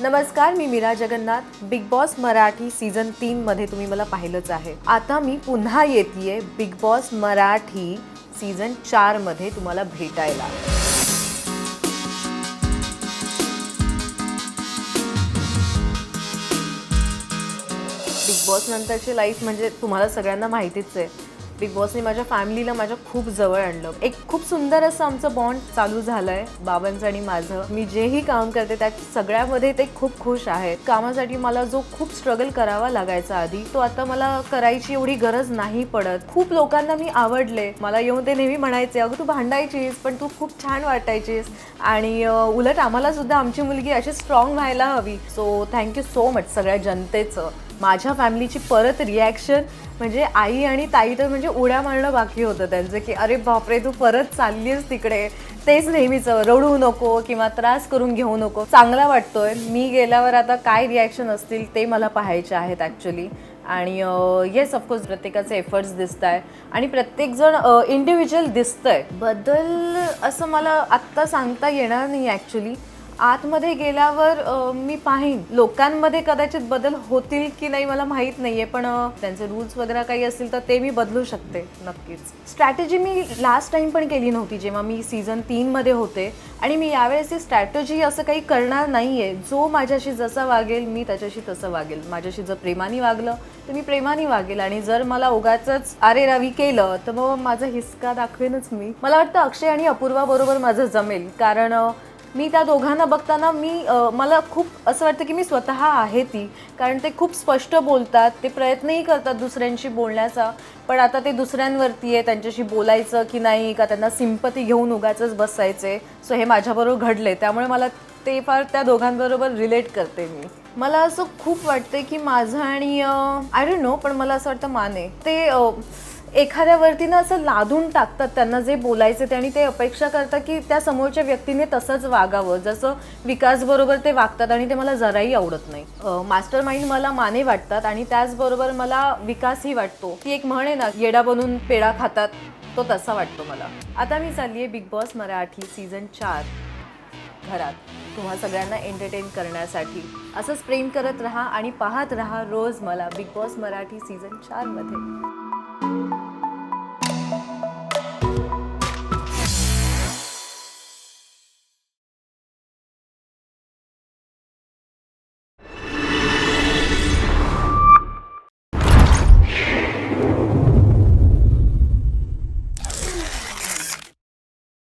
नमस्कार मी Meera Jagannath. Big boss Marathi season तीन मध्ये तुम्ही मला पाहिलंच आहे. आता मी पुन्हा येते बिग बॉस मराठी सीझन चारमध्ये तुम्हाला भेटायला. बिग बॉस नंतरची लाईफ म्हणजे तुम्हाला सगळ्यांना माहितीच आहे. बिग बॉसने माझ्या फॅमिलीला माझ्या खूप जवळ आणलं. एक खूप सुंदर असं आमचं बॉन्ड चालू झालंय बाबांचं आणि माझं. मी जेही काम करते त्या सगळ्यामध्ये ते खूप खुश आहेत. कामासाठी मला जो खूप स्ट्रगल करावा लागायचा आधी तो आता मला करायची एवढी गरज नाही पडत. खूप लोकांना मी आवडले. मला येऊन ते नेहमी म्हणायचे अगं तू भांडायचीस पण तू खूप छान वाटायचीस. आणि उलट आम्हाला सुद्धा आमची मुलगी अशी स्ट्रॉंग व्हायला हवी. सो थँक्यू सो मच सगळ्या जनतेचं. माझ्या फॅमिलीची परत रिॲक्शन म्हणजे आई आणि ताई तर म्हणजे उड्या मारणं बाकी होतं त्यांचं की अरे बापरे तू परत चालली आहेस तिकडे. तेच नेहमीचं रडू नको किंवा त्रास करून घेऊ नको. चांगला वाटतोय. मी गेल्यावर आता काय रिॲक्शन असतील ते मला पाहायचे आहेत ॲक्च्युली आणि येस ऑफकोर्स प्रत्येकाचे एफर्ट्स दिसत आहे आणि प्रत्येकजण इंडिव्हिज्युअल दिसतंय. बदल असं मला आत्ता सांगता येणार नाही ॲक्च्युली आतमध्ये गेल्यावर अ, मी पाहीन. लोकांमध्ये कदाचित बदल होतील की नाही मला माहीत नाहीये पण अ, त्यांचे रूल्स वगैरे काही असतील तर ते मी बदलू शकते नक्कीच. स्ट्रॅटेजी मी लास्ट टाइम पण केली नव्हती जेव्हा मी सीझन तीनमध्ये होते. आणि मी यावेळेसची स्ट्रॅटेजी असं काही करणार नाही आहे जो माझ्याशी जसा वागेल मी त्याच्याशी तसं वागेल. माझ्याशी जर प्रेमाने वागलं तर मी प्रेमाने वागेल. आणि जर मला उगाच अरे रवी केलं तर मग माझा हिसका दाखवेनच मी. मला वाटतं अक्षय आणि अपूर्वा बरोबर माझं जमेल. कारण अ, मी त्या दोघांना बघताना मी मला खूप असं वाटतं की मी स्वतः आहे ती. कारण ते खूप स्पष्ट बोलतात ते प्रयत्नही करतात दुसऱ्यांशी बोलण्याचा. पण आता ते दुसऱ्यांवरती आहे त्यांच्याशी बोलायचं की नाही का त्यांना सिंपती घेऊन उगाचच बसायचे सो हे माझ्याबरोबर घडले त्यामुळे मला ते फार त्या दोघांबरोबर रिलेट करते मी. मला असं खूप वाटते की माझं आणि आय डोंट नो पण मला असं वाटतं माने. ते एखाद्यावरती ना असं लादून टाकतात त्यांना जे बोलायचे ते आणि ते अपेक्षा करतात की त्या समोरच्या व्यक्तीने तसंच वागावं. जसं विकासबरोबर ते वागतात आणि ते मला जराही आवडत नाही. मास्टर माइंड मला माने वाटतात आणि त्याचबरोबर मला विकासही वाटतो. ती एक म्हण आहे ना येडा बनून पेढा खातात तो तसा वाटतो मला. आता मी चालली आहे बिग बॉस मराठी सीझन चार घरात. तुम्हा सगळ्यांना एंटरटेन करण्यासाठी. असंच प्रेम करत राहा आणि पाहत राहा रोज मला बिग बॉस मराठी सीझन चारमध्ये.